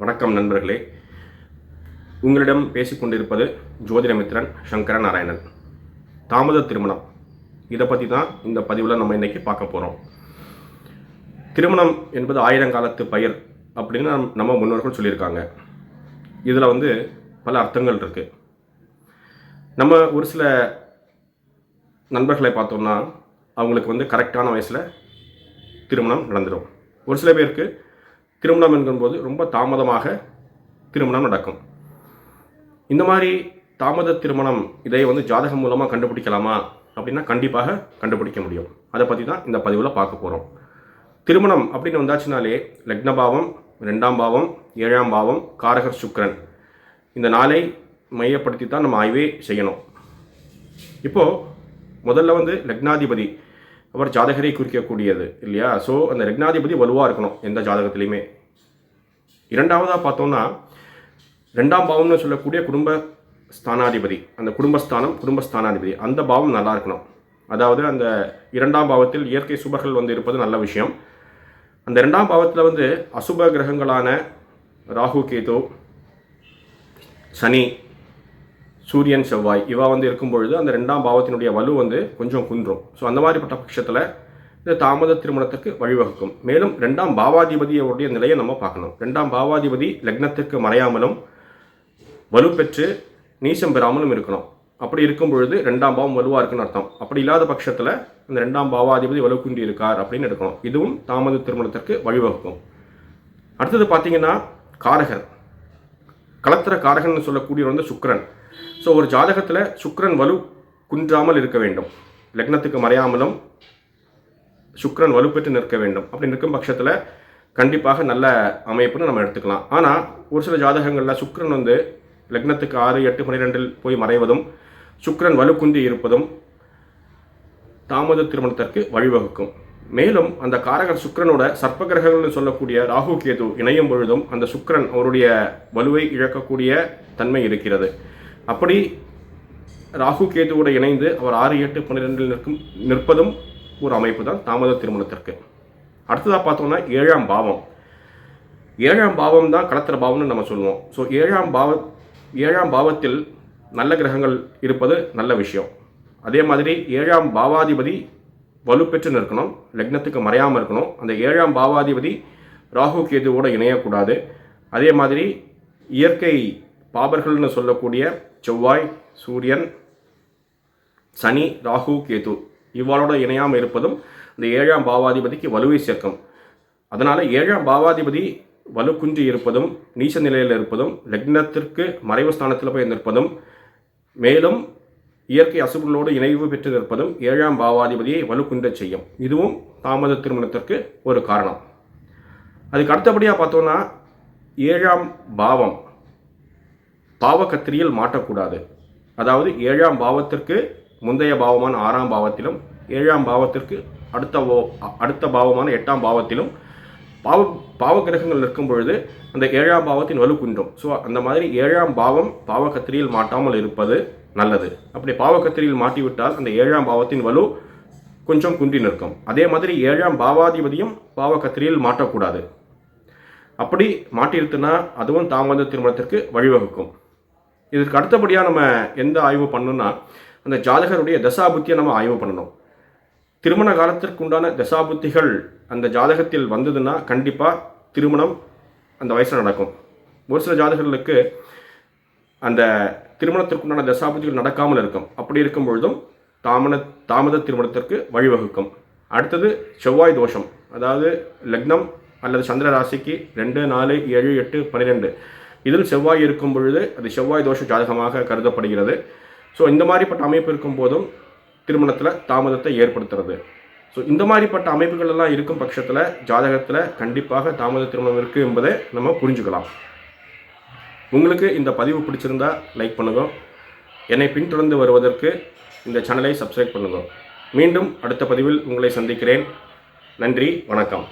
வணக்கம் நண்பர்களே. உங்களிடம் பேசிக்கொண்டிருப்பது ஜோதிடமித்ரன் சங்கர நாராயணன். தாமத திருமணம். இதை பற்றி தான் இந்த பதிவில் நம்ம இன்னைக்கு பார்க்க போகிறோம் திருமணம் என்பது ஆயிரங்காலத்து பயிர் அப்படின்னு நம்ம முன்னோர்கள் சொல்லியிருக்காங்க. இதில் வந்து பல அர்த்தங்கள் இருக்குது நம்ம ஒரு சில நண்பர்களை பார்த்தோம்னா அவங்களுக்கு வந்து கரெக்டான வயசில் திருமணம் நடந்துடும் ஒரு சில பேருக்கு திருமணம் என்கும்போது ரொம்ப தாமதமாக திருமணம் நடக்கும். இந்த மாதிரி தாமத திருமணம் இதை வந்து ஜாதகம் மூலமாக கண்டுபிடிக்கலாமா? அப்படின்னா கண்டிப்பாக கண்டுபிடிக்க முடியும். அதை பற்றி தான் இந்த பதிவில் பார்க்க போகிறோம் திருமணம் அப்படின்னு வந்தாச்சுனாலே லக்னபாவம் ரெண்டாம் பாவம் ஏழாம் பாவம் காரகர் சுக்கரன். இந்த நாளை மையப்படுத்தி தான் நம்ம ஆய்வே செய்யணும். இப்போது முதல்ல வந்து லக்னாதிபதி அவர் ஜாதகரை குறிக்கக்கூடியது இல்லையா? ஸோ அந்த லக்னாதிபதி வலுவாக இருக்கணும் எந்த ஜாதகத்திலையுமே. இரண்டாவதாக பார்த்தோம்னா ரெண்டாம் பாவம்னு சொல்லக்கூடிய குடும்ப ஸ்தானாதிபதி அந்த குடும்பஸ்தானம் குடும்பஸ்தானாதிபதி அந்த பாவம் நல்லா இருக்கணும். அதாவது அந்த இரண்டாம் பாவத்தில் இயற்கை சுபர்கள் வந்து இருப்பது நல்ல விஷயம். அந்த ரெண்டாம் பாவத்தில் வந்து அசுப கிரகங்களான ராகு கேது சனி சூரியன் செவ்வாய் இவா வந்து இருக்கும் பொழுது அந்த ரெண்டாம் பாவத்தினுடைய வலு வந்து கொஞ்சம் குன்றும். ஸோ அந்த மாதிரிப்பட்ட பட்சத்தில் இந்த தாமத திருமணத்துக்கு வழிவகுக்கும். மேலும் ரெண்டாம் பாவாதிபதியோடைய நிலையை நம்ம பார்க்கணும். ரெண்டாம் பாவாதிபதி லக்னத்திற்கு மறையாமலும் வலு பெற்று நீசம் பெறாமலும் இருக்கணும். அப்படி இருக்கும் பொழுது ரெண்டாம் பாவம் வலுவாக இருக்குன்னு அர்த்தம். அப்படி இல்லாத பட்சத்தில் இந்த ரெண்டாம் பாவாதிபதி வலுக்குன்றி இருக்கார் அப்படின்னு எடுக்கணும். இதுவும் தாமத திருமணத்திற்கு வழிவகுக்கும். அடுத்தது பார்த்தீங்கன்னா காரகர். கலத்திர காரகன் சொல்லக்கூடியவர் வந்து சுக்ரன் ஸோ ஒரு ஜாதகத்தில் சுக்ரன் வலு குன்றாமல் இருக்க வேண்டும். லக்னத்துக்கு மறையாமலும் சுக்ரன் வலுப்பெற்று நிற்க வேண்டும். அப்படி நிற்கும் பட்சத்தில் கண்டிப்பாக நல்ல அமைப்புன்னு நம்ம எடுத்துக்கலாம். ஆனால் ஒரு சில ஜாதகங்களில் சுக்ரன் வந்து லக்னத்துக்கு ஆறு எட்டு பன்னிரெண்டில் போய் மறைவதும் சுக்கிரன் வலுக்குந்தி இருப்பதும் தாமத திருமணத்திற்கு வழிவகுக்கும். மேலும் அந்த காரகர் சுக்கிரனோட சர்ப்ப கிரகங்கள்னு சொல்லக்கூடிய ராகு கேது இணையும் பொழுதும் அந்த சுக்கிரன் அவருடைய வலுவை இழக்கக்கூடிய தன்மை இருக்கிறது. அப்படி ராகு கேதுவோட இணைந்து அவர் ஆறு எட்டு பன்னிரெண்டில் நிற்கும் நிற்பதும் ஒரு அமைப்பு தான் தாமத திருமணத்திற்கு. அடுத்ததாக பார்த்தோம்னா ஏழாம் பாவம். ஏழாம் பாவம் தான் கலத்திர பாவம்னு நம்ம சொல்லுவோம். ஸோ ஏழாம் பாவ ஏழாம் பாவத்தில் நல்ல கிரகங்கள் இருப்பது நல்ல விஷயம். அதே மாதிரி ஏழாம் பாவாதிபதி வலுப்பெற்று நிற்கணும் லக்னத்துக்கு மறையாமல் இருக்கணும். அந்த ஏழாம் பாவாதிபதி ராகு கேதுவோடு இணையக்கூடாது. அதே மாதிரி இயற்கை பாபர்கள்னு சொல்லக்கூடிய செவ்வாய் சூரியன் சனி ராகு கேது இவ்வாளோட இணையாமல் இருப்பதும் இந்த ஏழாம் பாவாதிபதிக்கு வலுவை சேர்க்கும். அதனால் ஏழாம் பாவாதிபதி வலுக்குன்றி இருப்பதும் நீச்ச நிலையில் இருப்பதும் லக்னத்திற்கு மறைவு ஸ்தானத்தில் போய் நிற்பதும் மேலும் இயற்கை அசுபங்களோடு இணைவு பெற்று நிற்பதும் ஏழாம் பாவாதிபதியை வலுக்குன்றச் செய்யும். இதுவும் தாமத திருமணத்திற்கு ஒரு காரணம். அதுக்கு அடுத்தபடியாக பார்த்தோன்னா ஏழாம் பாவம் பாவக்கத்திரியில் மாட்டக்கூடாது. அதாவது ஏழாம் பாவத்திற்கு முந்தைய பாவமான ஆறாம் பாவத்திலும் ஏழாம் பாவத்திற்கு அடுத்த அடுத்த பாவமான எட்டாம் பாவத்திலும் பாவ பாவ கிரகங்கள் நிற்கும் பொழுது அந்த ஏழாம் பாவத்தின் வலு குன்றும் ஸோ அந்த மாதிரி ஏழாம் பாவம் பாவக்கத்திரியில் மாட்டாமல் இருப்பது நல்லது. அப்படி பாவக்கத்திரியில் மாட்டிவிட்டால் அந்த ஏழாம் பாவத்தின் வலு கொஞ்சம் குன்றி நிற்கும். அதே மாதிரி ஏழாம் பாவாதிபதியும் பாவக்கத்திரியில் மாட்டக்கூடாது. அப்படி மாட்டியிருத்துனா அதுவும் தாமத திருமணத்திற்கு வழிவகுக்கும். இதற்கு அடுத்தபடியாக நம்ம எந்த ஆய்வு பண்ணணும்னா அந்த ஜாதகருடைய தசாபுத்தியை நம்ம ஆய்வு பண்ணணும். திருமண காலத்திற்கு உண்டான தசாபுத்திகள் அந்த ஜாதகத்தில் வந்ததுன்னா கண்டிப்பாக திருமணம் அந்த வயசில் நடக்கும். ஒரு சில ஜாதகர்களுக்கு அந்த திருமணத்திற்குண்டான தசாபதிகள் நடக்காமல் இருக்கும். அப்படி இருக்கும் பொழுதும் தாமத தாமத திருமணத்திற்கு வழிவகுக்கும். அடுத்தது செவ்வாய் தோஷம். அதாவது லக்னம் அல்லது சந்திர ராசிக்கு ரெண்டு நாலு ஏழு எட்டு பன்னிரெண்டு இதில் செவ்வாய் இருக்கும் பொழுது அது செவ்வாய் தோஷ ஜாதகமாக கருதப்படுகிறது. ஸோ இந்த மாதிரிப்பட்ட அமைப்பு இருக்கும் போதும் திருமணத்தில் தாமதத்தை ஏற்படுத்துறது. ஸோ இந்த மாதிரிப்பட்ட அமைப்புகள் எல்லாம் இருக்கும் பட்சத்தில் ஜாதகத்தில் கண்டிப்பாக தாமத திருமணம் இருக்குது என்பதை நம்ம புரிஞ்சுக்கலாம். உங்களுக்கு இந்த பதிவு பிடிச்சிருந்தா லைக் பண்ணுங்க. என்னை பின்தொடர்ந்து வருவதற்கு இந்த சேனலை சப்ஸ்கிரைப் பண்ணுங்க. மீண்டும் அடுத்த பதிவில் உங்களை சந்திக்கிறேன். நன்றி வணக்கம்.